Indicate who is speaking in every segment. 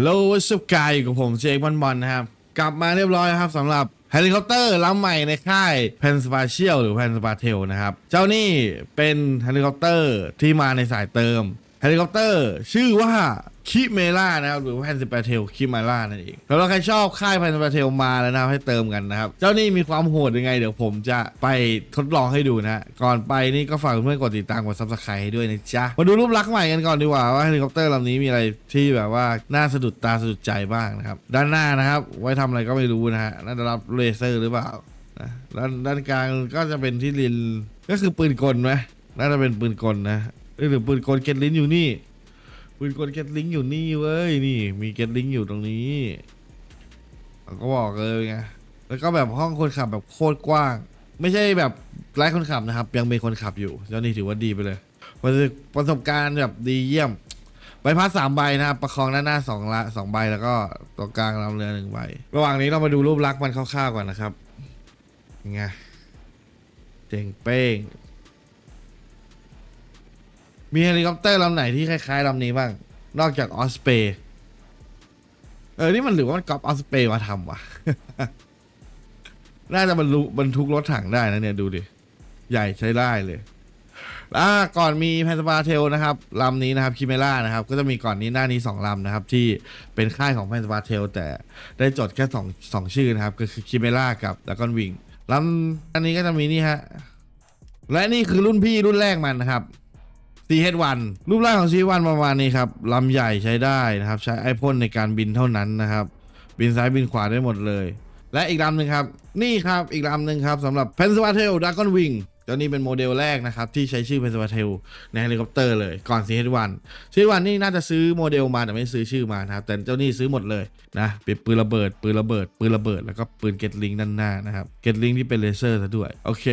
Speaker 1: โลสกายกับผมเจคบอลบอลนะครับ กลับมาเรียบร้อยครับสำหรับเฮลิคอปเตอร์ลำใหม่ในค่ายเพนสปาเชียลหรือเพนสปาเทลนะครับ เจ้านี่เป็นเฮลิคอปเตอร์ที่มาในสายเติมเฮลิคอปเตอร์ชื่อว่า คิเมล่านะครับหรือแพนสปาเทลคิเมล่านั่นเองแล้วใครชอบค่ายแพนสปาเทลมาแล้วนะครับให้เติมกันนะครับ เจ้านี่มีความโหดยังไง เดี๋ยวผมจะไปทดลองให้ดูนะ ก่อนไปนี่ก็ฝากเพื่อนกดติดตามกดซับสไครต์ให้ด้วยนะจ๊ะ มาดูรูปลักษณ์ใหม่กันก่อนดีกว่าว่าเฮลิคอปเตอร์ลำนี้มีอะไรที่แบบว่าน่าสะดุดตาสะดุดใจบ้างนะครับ ด้านหน้านะครับ ไว้ทำอะไรก็ไม่รู้นะฮะน่าจะรับเลเซอร์หรือเปล่านะด้านด้านกลางก็จะเป็นที่ลินก็คือปืนกลไหมน่าจะเป็นปืนกลนะหรือปืนกลเก็ตลินอยู่นี่ ปืนกลเก็ตลิงอยู่นี่เว้ยนี่มีเก็ตลิงอยู่ตรงนี้ก็บอกเลยไงแล้วก็แบบห้องคนขับแบบโคตรกว้าง ไม่ใช่แบบไร้คนขับนะครับ ยังเป็นคนขับอยู่เจ้านี่ถือว่าดีไปเลยประสบประสบการณ์แบบดีเยี่ยมใบพัดสามใบนะครับประคองด้านหน้าสองละสองใบแล้วก็ตัวกลางลำเรือหนึ่งใบระหว่างนี้เรามาดูรูปลักษณ์มันคร่าวๆก่อนนะครับไงเจ๋งเป้ง มีเฮลิคอปเตอร์ลำไหนที่คล้ายๆลำนี้บ้าง นอกจากออสเปย์เออ นี่มันหรือว่ามันก๊อปออสเปย์มาทำวะ น่าจะบรรลุบรรทุกรถถังได้นะเนี่ย ดูดิ ใหญ่ใช้ได้เลยอ่าก่อนมีแพนสปาเทลนะครับลำนี้นะครับคิเมล่านะครับ ก็จะมีก่อนนี้หน้านี้สองลำนะครับ ที่เป็นค่ายของแพนสปาเทลแต่ได้จดแค่สองสองชื่อนะครับ ก็คือคิเมล่ากับดากอนวิงลำอันนี้ก็จะมีนี่ฮะและนี่คือรุ่นพี่รุ่นแรกมันนะครับ CH1 รูปร่างของ CH1 ประมาณนี้ครับลำใหญ่ใช้ได้นะครับ ใช้ไอพ่นในการบินเท่านั้นนะครับ บินซ้ายบินขวาได้หมดเลย และอีกลำหนึ่งครับ นี่ครับอีกลำหนึ่งครับสำหรับ p e n s w a t a i l Dragon Wing เจ้านี้เป็นโมเดลแรกนะครับ ที่ใช้ชื่อ p e n s w a t a i l ในเฮลิคอปเตอร์เลยก่อน CH1 CH1 นี่น่าจะซื้อโมเดลมาแต่ไม่ซื้อชื่อมานะครับแต่เจ้านี่ซื้อหมดเลยนะเป็นปืนระเบิดปืนระเบิดปืนระเบิดแล้วก็ปืนเกตลิงด้านหน้านะครับเกตลิงที่เป็นเลเซอร์ซะด้วยโอเค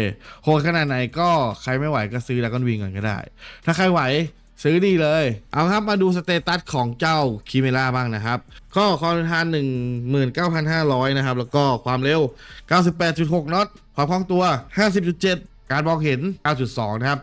Speaker 1: โหดขนาดไหนก็ใครไม่ไหวก็ซื้อ Dragon Wing ก่อนก็ได้ ถ้าใครไหวซื้อดีเลย เอาครับมาดูสเตตัสของเจ้าคิเมล่าบ้างนะครับ ก็ความทาน19,500 นะครับ แล้วก็ความเร็ว 98.6 น็อต ความคล่องตัว 50.7 การมองเห็น 9.2 นะครับ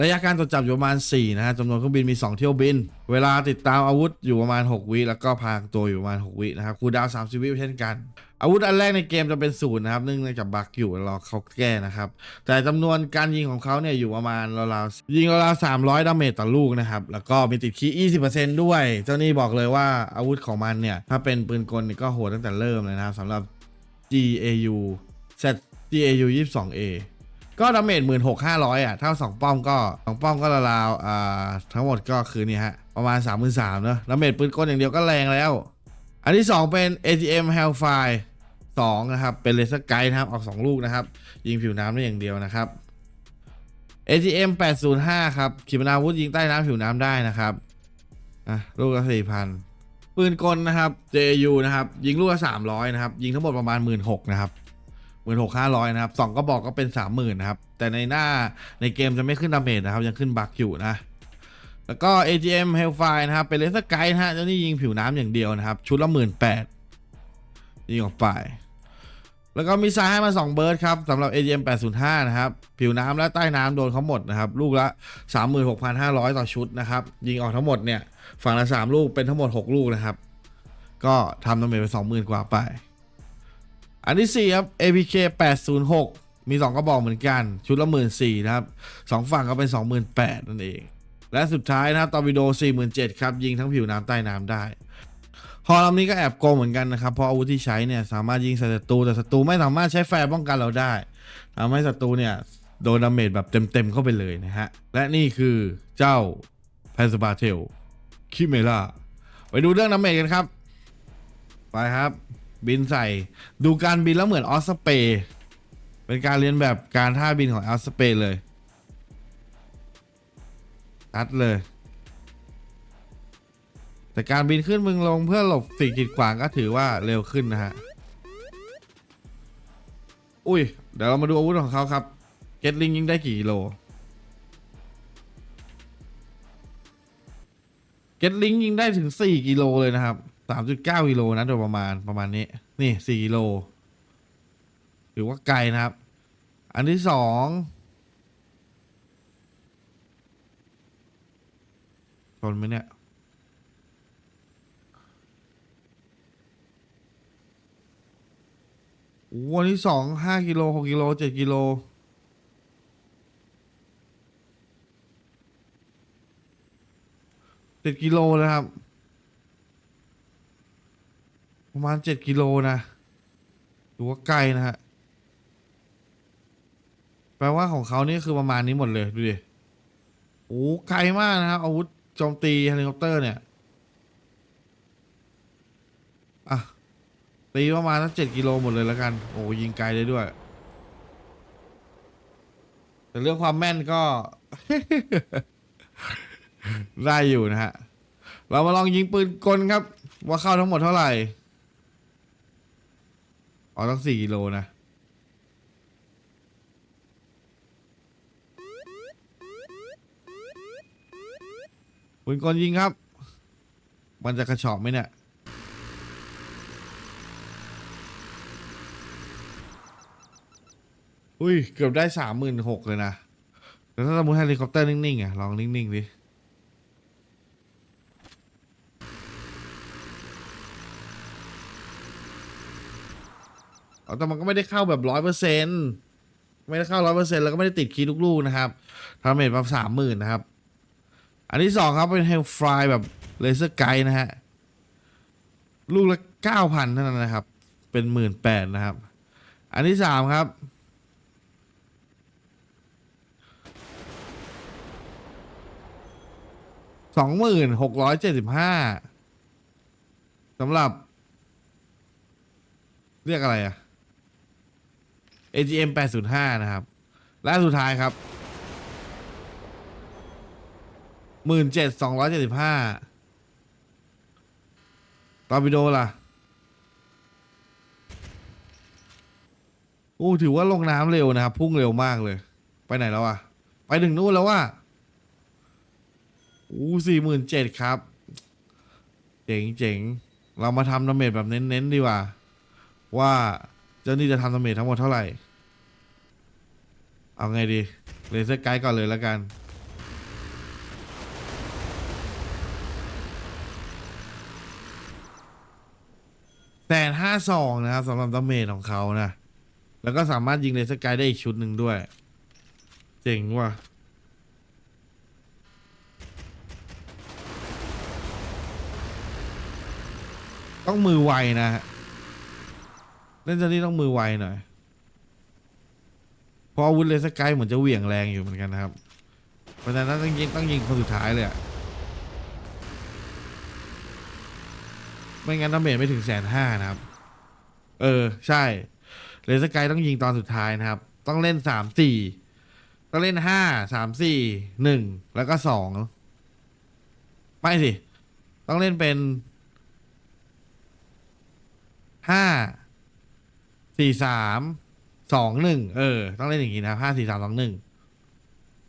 Speaker 1: ระยะการตรวจจับอยู่ประมาณ 4 นะฮะจำนวนเครื่องบินมี 2 เที่ยวบิน เวลาติดตามอาวุธอยู่ประมาณ 6 วิแล้วก็พางตัวอยู่ประมาณ 6 วินะครับคูดาว 30 วิเช่นกัน อาวุธอันแรกในเกมจะเป็นศูนย์นะครับเนื่องจากบักอยู่รอเขาแก้นะครับ แต่จำนวนการยิงของเขาเนี่ยอยู่ประมาณราวๆยิงราวๆ300ดาเมจต่อลูกนะครับแล้วก็มีติดคีย์20%ด้วย เจ้านี่บอกเลยว่าอาวุธของมันเนี่ยถ้าเป็นปืนกลนี่ก็โหดตั้งแต่เริ่มเลยนะครับสำหรับ GAU Z GAU 22A ก็ดาเมจหมื่นหกห้าร้อยอะถ้าสองป้อมก็สองป้อมก็ราวๆอ่าทั้งหมดก็คือนี่ฮะ ประมาณสามหมื่นสามเนอะดาเมจปืนกลอย่างเดียวก็แรงแล้ว อันที่สองเป็น AGM Hellfire สองนะครับ เป็นเลเซอร์ไกด์นะครับ ออกสองลูกนะครับ ยิงผิวน้ำได้อย่างเดียวนะครับ AGM 805 ครับขีปนาวุธยิงใต้น้ำผิวน้ำได้นะครับอะลูกละ4,000ปืนกลนะครับ JU นะครับ ยิงลูกละ300 นะครับ ยิงทั้งหมดประมาณ 16,000นะครับ 16,500นะครับสองก็บอกก็เป็น30,000นนะครับ แต่ในหน้าในเกมจะไม่ขึ้นดาเมจนะครับ ยังขึ้นบักอยู่นะ แล้วก็ AGM Hellfire นะครับ เป็นเลเซอร์ไกด์นะฮะเจ้านี่ยิงผิวน้ำอย่างเดียวนะครับ ชุดละ18,000ยิงออกไป แล้วก็มีทรายให้มา 2 เบิร์ดครับสำหรับ AGM 805 นะครับ ผิวน้ำและใต้น้ำโดนเขาหมดนะครับ ลูกละ 36,500 ต่อชุดนะครับ ยิงออกทั้งหมดเนี่ย ฝั่งละ 3 ลูกเป็นทั้งหมด 6 ลูกนะครับ ก็ทำดาเมจไป20,000 กว่าไป อันที่ 4 ครับ APK 806 มี 2 กระบอกเหมือนกัน ชุดละ 14,000นะครับ 2 ฝั่งก็เป็น 28,000 นั่นเอง และสุดท้ายนะครับตอร์ปิโด47,000 ครับ ยิงทั้งผิวน้ำใต้น้ำได้ฮอลำนี้ก็แอบโกงเหมือนกันนะครับ เพราะอาวุธที่ใช้เนี่ยสามารถยิงใส่ศัตรูแต่ศัตรูไม่สามารถใช้แฟร์ป้องกันเราได้ทำให้ศัตรูเนี่ยโดนดาเมจแบบเต็มๆเข้าไปเลยนะฮะ และนี่คือเจ้าแพนสปาเทลคิเมล่าไปดูเรื่องดาเมจกันครับ ไปครับ บินใส่ ดูการบินแล้วเหมือนออสเปย์เป็นการเรียนแบบการท่าบินของออสเปย์เลยตัดเลย แต่การบินขึ้นมึงลงเพื่อหลบสิ่งกีดขวางก็ถือว่าเร็วขึ้นนะฮะ อุ้ย เดี๋ยวเรามาดูอาวุธของเขาครับ เกตลิงยิงได้กี่กิโลเกตลิงยิงได้ถึง 4 กิโลเลยนะครับ สามจุดเก้ากิโลนะโดยประมาณประมาณนี้ นี่สี่กิโลถือว่าไกลนะครับ อันที่สองชนไหมเนี่ยวันที่สองห้ากิโลหกกิโลเจ็ดกิโลเจ็ดกิโลนะครับ ประมาณเจ็ดกิโลนะถือว่าไกลนะฮะ แปลว่าของเขานี่คือประมาณนี้หมดเลย ดูดิ โอ้ไกลมากนะครับ อาวุธโจมตีเฮลิคอปเตอร์เนี่ย อะ ตีประมาณสักเจ็ดกิโลหมดเลยแล้วกัน โอ้ยิงไกลได้ด้วย แต่เรื่องความแม่นก็ ได้อยู่นะฮะ เรามาลองยิงปืนกลครับ ว่าเข้าทั้งหมดเท่าไหร่ อ๋อต้องสี่กิโลนะ ปืนกลยิงครับ มันจะกระชอกไหมเนี่ย อุ้ย เกือบได้สามหมื่นหกเลยนะ แต่ถ้าสมมติเฮลิคอปเตอร์นิ่งๆอะ ลองนิ่งๆดิ เอา แต่มันก็ไม่ได้เข้าแบบร้อยเปอร์เซ็นต์ไม่ได้เข้าร้อยเปอร์เซ็นต์แล้วก็ไม่ได้ติดคีย์ทุกลูกนะครับทำเมจมาสามหมื่นนะครับ อันที่สองครับเป็นเฮลฟรายแบบเลเซอร์ไกด์นะฮะ ลูกละเก้าพันเท่านั้นนะครับ เป็นหมื่นแปดนะครับ อันที่สามครับสองหมื่นหกร้อยเจ็ดสิบห้าสำหรับ เรียกอะไรอะ AGM 805 นะครับและสุดท้ายครับ 17,275ตอร์ปิโดล่ะ โอ้ ถือว่าลงน้ำเร็วนะครับ พุ่งเร็วมากเลย ไปไหนแล้วอะไปถึงนู่นแล้วว่าอู้สี่หมื่นเจ็ดครับ เจ๋งเจ๋งเรามาทำดาเมจแบบเน้น ๆ ดีกว่า ว่า จ้านี่จะทำดาเมจทั้งหมดเท่าไหร่ เอาไงดีเลเซอร์ไกด์ก่อนเลยแล้วกันแสนห้าสองนะครับสำหรับดาเมจของเขานะ แล้วก็สามารถยิงเลเซอร์ไกด์ได้อีกชุดหนึ่งด้วย เจ๋งว่ะต้องมือไวนะฮะ เล่นเจ้านี่ต้องมือไวหน่อย เพราะอาวุธเลเซอร์ไกด์เหมือนจะเหวี่ยงแรงอยู่เหมือนกันนะครับ เพราะฉะนั้นต้องยิงต้องยิงคนสุดท้ายเลยอะไม่งั้นดาเมจไม่ถึงแสนห้านะครับ เออ ใช่ เลเซอร์ไกด์ต้องยิงตอนสุดท้ายนะครับ ต้องเล่นสามสี่ต้องเล่นห้าสามสี่หนึ่งแล้วก็สองไม่สิ ต้องเล่นเป็นห้า สี่สามสองหนึ่งเออ ต้องเล่นอย่างนี้นะห้าสี่สามสองหนึ่ง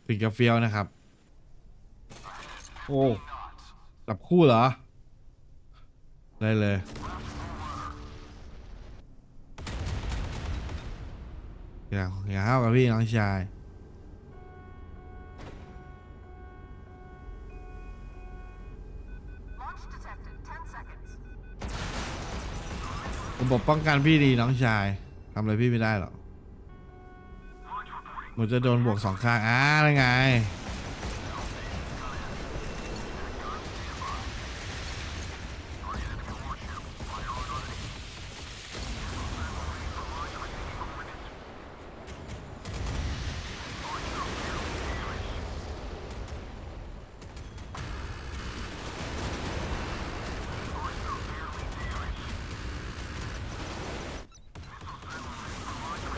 Speaker 1: ถึงจะเฟี้ยวนะครับ โอ้จับคู่เหรอ ได้เลย อย่าอย่าห้าวกับพี่น้องชาย ผมบอกป้องกันพี่ดีน้องชายทำอะไรพี่ไม่ได้หรอกหนูจะโดนบวกสองข้างอ้าได้ไง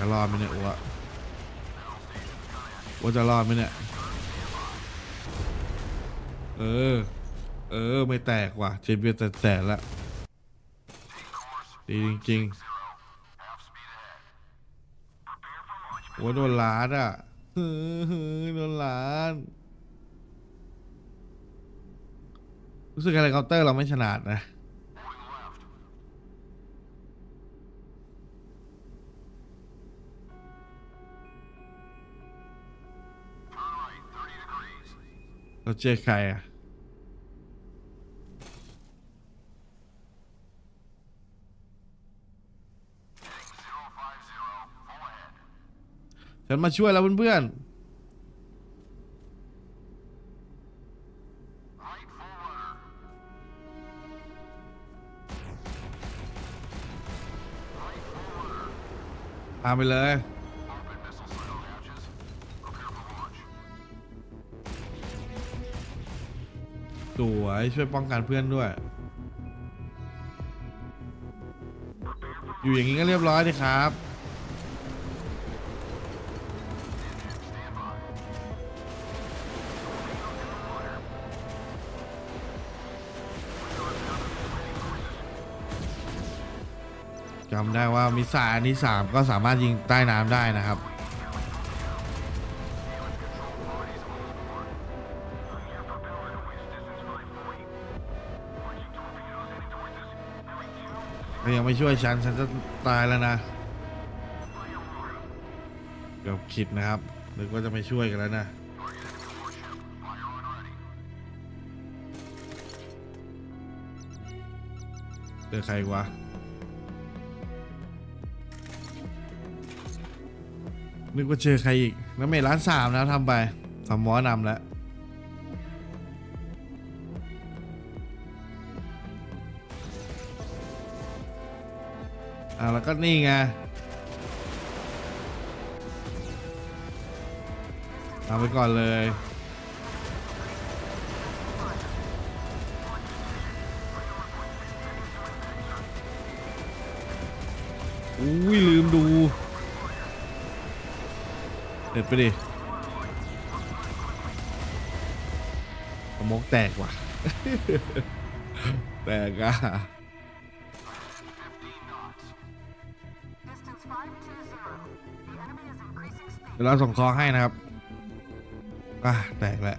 Speaker 1: จะรอดไหมเนี่ยอัวอัวจะรอดไหมเนี่ย เออ เออ ไม่แตกว่ะเจเบียแต่แตกละดีจริงๆอัวโดนล้านอะฮือฮือโดนล้านรู้สึกอะไรเคาน์เตอร์เราไม่ฉลาดนะ เราเจอใครอะ ฉันมาช่วยแล้วเพื่อนๆพาไปเลย วยช่วยป้องกันเพื่อนด้วย อยู่อย่างนี้ก็เรียบร้อยดีครับ จำได้ว่ามิสไซล์อันที่สามก็สามารถยิงใต้น้ำได้นะครับ ยังไม่ช่วยฉัน ฉันจะตายแล้วนะเดี๋ยวคิดนะครับ นึกว่าจะไม่ช่วยกันแล้วนะ เจอใครวะนึกว่าเจอใครอีก แล้วเมร้านสามแล้วทำไปสามหมอนำแล้ว อ่าแล้วก็นี่ไงเอาไปก่อนเลยอุ้ยลืมดู เด็ดไปดิสมองแตกว่ะ แตกอะ เดี๋ยวเราส่งคอให้นะครับ อะแตกแล้ว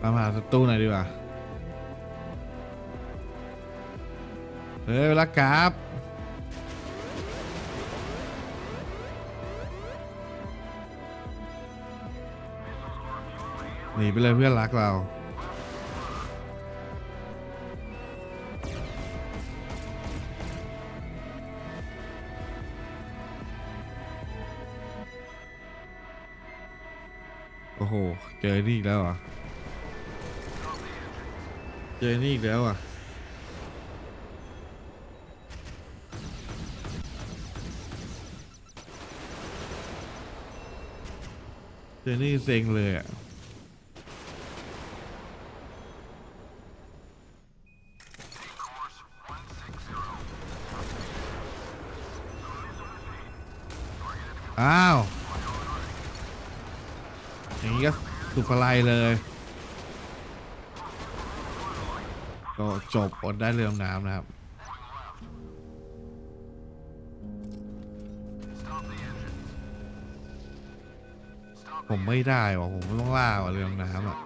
Speaker 1: ตามหาศัตรูหน่อยดีกว่า เฮ้ยรักกราบ หนีไปเลยเพื่อนรักเรา โอ้โห เจอนี่อีกแล้วเหรอะ เจอนี่อีกแล้วอะ เจอนี่เซ็งเลยอะ อ้าว อย่างนี้ก็สุภไลเลย ก็จบอดได้เรือดำน้ำนะครับ ผมไม่ได้ว่ะผมต้องล่าว่ะเรือดำน้ำอะ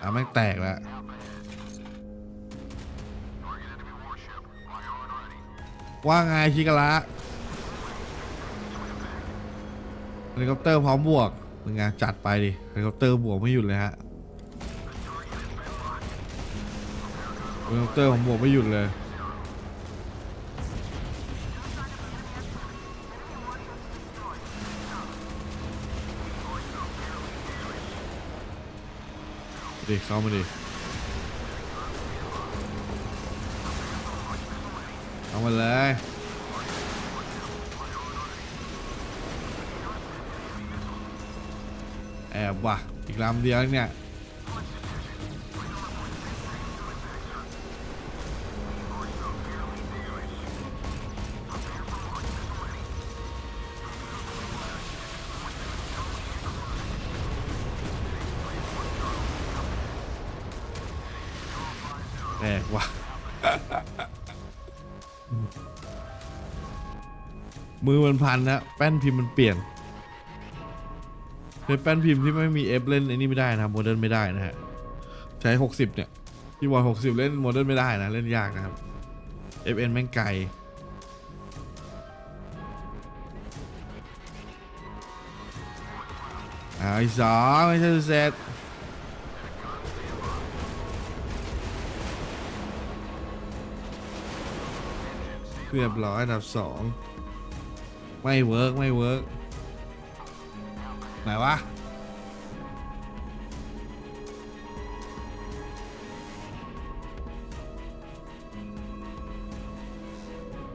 Speaker 1: อะแม่แตกแล้วว่าไงชิกะละ เฮลิคอปเตอร์พร้อมบวกเป็นไงจัดไปดิเฮลิคอปเตอร์บวกไม่หยุดเลยฮะเฮลิคอปเตอร์ผมบวกไม่หยุดเลยดิเข้ามาดิเอามาเลย บว่ะ อีกลำเดียวเนี่ยแตกว่ะ มือมันพันนะแป้นพิมพ์มันเปลี่ยน เป็นแป้นพิมพ์ที่ไม่มีเอฟเล่นไอ้นี่ไม่ได้นะครับโมเดิร์นไม่ได้นะฮะใช้ 60 เนี่ยพี่บอล60 เล่นโมเดิร์นไม่ได้นะ เล่นยากนะครับ FN แม่งไกลอเอาอีสองไม่ใช่เสร็จเรียบร้อยอันดับสองไม่เวิร์กไม่เวิร์ก ไหนวะ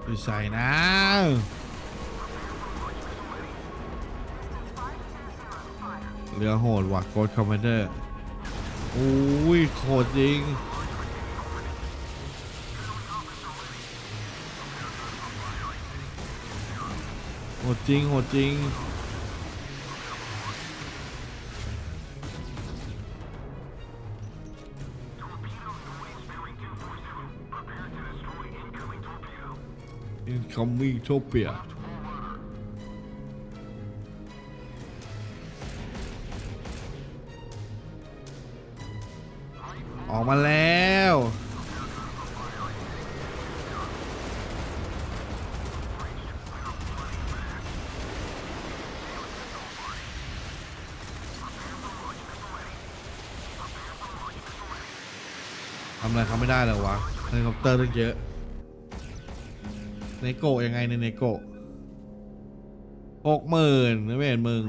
Speaker 1: ไปใส่นะเรือโหดว่ะโกดคอมมานเดอร์อุ้ยโหดจริงโหดจริงโหดจริง incoming topia ออกมาแล้ว ทำอะไรเขาไม่ได้เลยวะเฮลิคอปเตอร์ตั้งเยอะ เนโกะยังไงในเนโกะหกหมื่นไม่เห็นมึง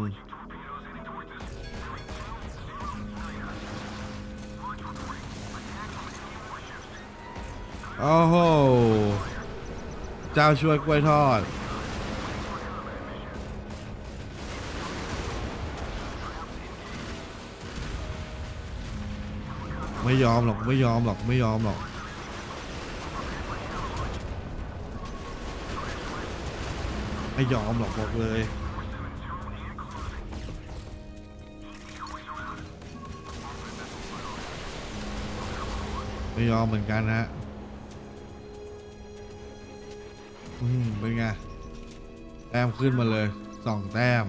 Speaker 1: โอ้โห เจ้าช่วยกล้วยทอด ไม่ยอมหรอก ไม่ยอมหรอก ไม่ยอมหรอก ไม่ยอมหรอกบอกเลยไม่ยอมเหมือนกันนะฮะอืมเป็นไง แต้มขึ้นมาเลยสองแต้ม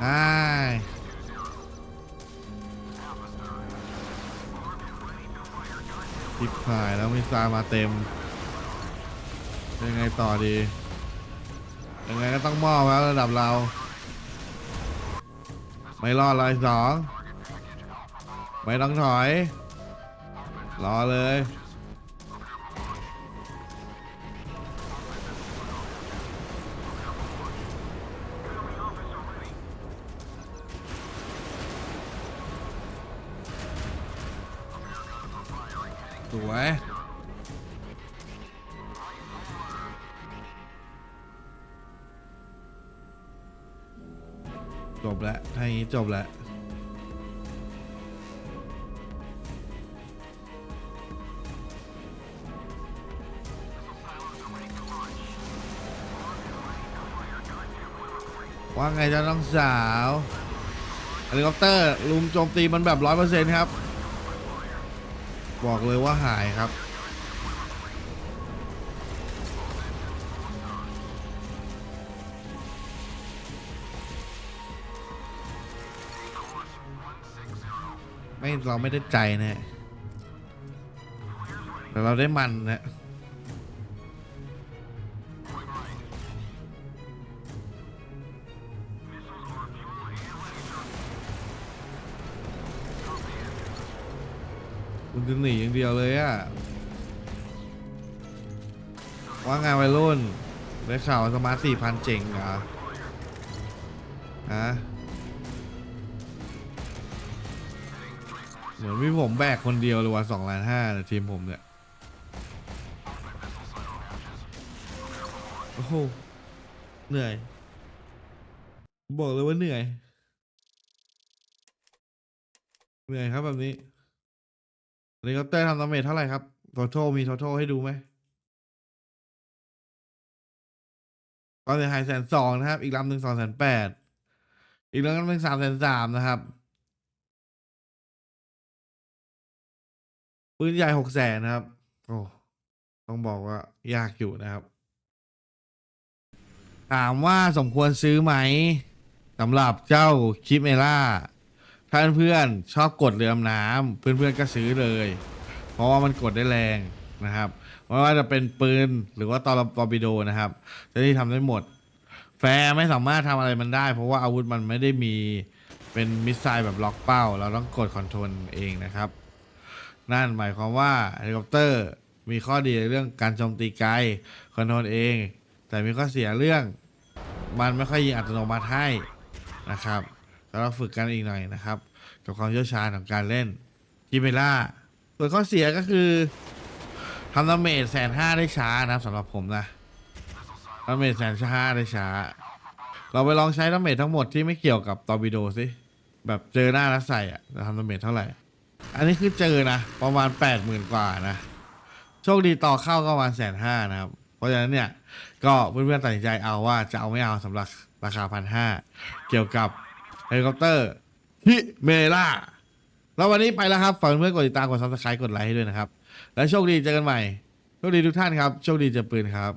Speaker 1: ไอ้ายทิพหายแล้วมิซล์มาเต็ม ยังไงต่อดี ยังไงก็ต้องมอบแล้วระดับเรา ไม่รอดเลยสอง ไม่ต้องถอย รอเลย สวย จบแล้วถ้าอย่างนี้จบแล้วว่าไงจะต้องสาวเฮลิคอปเตอร์ลุมโจมตีมันแบบร้อยเปอร์เซ็นต์ครับ บอกเลยว่าหายครับ ไม่เราไม่ได้ใจนะฮะแต่เราได้มันนะคุณจะหนีอย่างเดียวเลยอะว่าไงวัยรุ่นได้ข่าวสมาร์ทสี่พันเจ๋งเหรอฮะ เหมือนมีผมแบกคนเดียวเลยว่ะสองล้านห้านะทีมผมเนี่ย โอ้โห เหนื่อย บอกเลยว่าเหนื่อย เหนื่อยครับแบบนี้เฮลิคอปเตอร์ทำดาเมจเท่าไหร่ครับทอทมีทอทให้ดูไหมความเสียหายแสนสองนะครับ อีกลำหนึ่งสองแสนแปด อีกลำหนึ่งสามแสนสามนะครับ ปืนใหญ่หกแสนนะครับ โอ้ต้องบอกว่ายากอยู่นะครับ ถามว่าสมควรซื้อไหมสำหรับเจ้าคิปเมล่าถ้าเพื่อนชอบกดเรือดำน้ำเพื่อนๆก็ซื้อเลย เพราะว่ามันกดได้แรงนะครับไม่ว่าจะเป็นปืนหรือว่าตอร์ปิโดนะครับจะได้ทำได้หมด แฟร์ไม่สามารถทำอะไรมันได้ เพราะว่าอาวุธมันไม่ได้มีเป็นมิสไซล์แบบล็อกเป้า เราต้องกดคอนโทรลเองนะครับ นั่นหมายความว่าเฮลิคอปเตอร์มีข้อดีในเรื่องการโจมตีไกลคอนโทรลเอง แต่มีข้อเสียเรื่อง มันไม่ค่อยยิงอัตโนมัติให้นะครับแล้วเราฝึกกันอีกหน่อยนะครับ กับความเชี่ยวชาญของการเล่นกิเมล่าส่วนข้อเสียก็คือทำดาเมจแสนห้าได้ช้านะสำหรับผมนะดาเมจแสนห้าได้ช้า เราไปลองใช้ดาเมจทั้งหมดที่ไม่เกี่ยวกับตอร์ปิโดสิแบบเจอหน้าแล้วใส่อะจะทำดาเมจเท่าไหร่ อันนี้คือเจอนะ ประมาณแปดหมื่นกว่านะ โชคดีต่อเข้าก็ประมาณแสนห้านะครับ เพราะฉะนั้นเนี่ย ก็เพื่อนๆตัดสินใจเอาว่าจะเอาไม่เอาสำหรับราคาพันห้าเกี่ยวกับเฮลิคอปเตอร์ฮิเมล่าแล้ววันนี้ไปแล้วครับฝากเพื่อนๆกดติดตามกดซับสไครต์กดไลค์ให้ด้วยนะครับ และโชคดีเจอกันใหม่โชคดีทุกท่านครับ โชคดีเจอปืนครับ